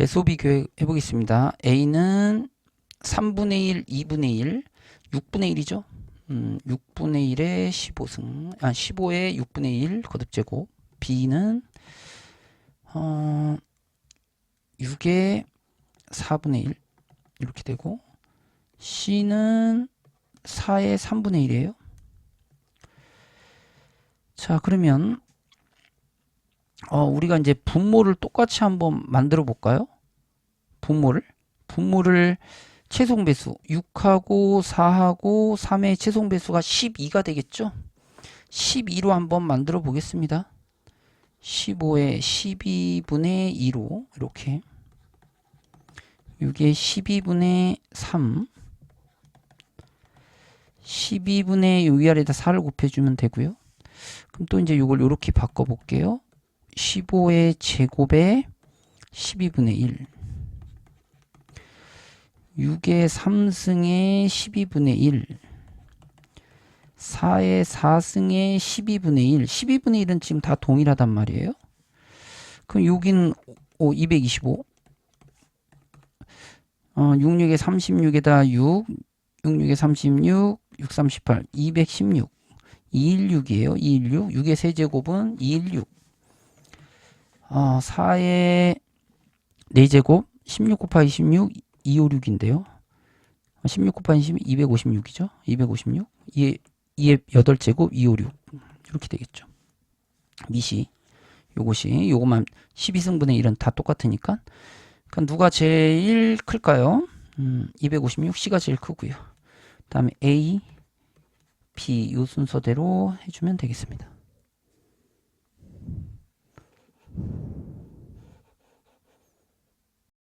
대소 비교해 보겠습니다. A는 3분의 1, 2분의 1, 6분의 1이죠. 음, 6분의 1에 15승, 아, 15에 6분의 1 거듭제곱. B는 어, 6에 4분의 1 이렇게 되고 C는 4에 3분의 1이에요. 자, 그러면 어, 우리가 이제 분모를 똑같이 한번 만들어 볼까요? 분모를 분모를 최종 배수 6하고 4하고 3의 최종 배수가 12가 되겠죠? 12로 한번 만들어 보겠습니다. 15에 12분의 2로 이렇게 6에 12분의 3 12분의 요 위아래에다 4를 곱해주면 되고요. 그럼 또 이제 이걸 이렇게 바꿔볼게요. 15의 제곱에 12분의 1 6의 3승에 12분의 1 4의 4승에 12분의 1 12분의 1은 지금 다 동일하단 말이에요. 그럼 여기는 5, 225 어, 66에 36에다 6 66에 36 6, 38 216 216이에요. 216 6의 세제곱은 216 어, 4의 4제곱 16 곱하기 16 256인데요. 16 곱하기 16 256이죠. 256 2의, 2의 8제곱 256 이렇게 되겠죠. 미시 요것이 요것만 12승분의 1은 다 똑같으니까 그러니까 누가 제일 클까요? 음, 256 C가 제일 크고요. 다음에 A, B 요 순서대로 해주면 되겠습니다.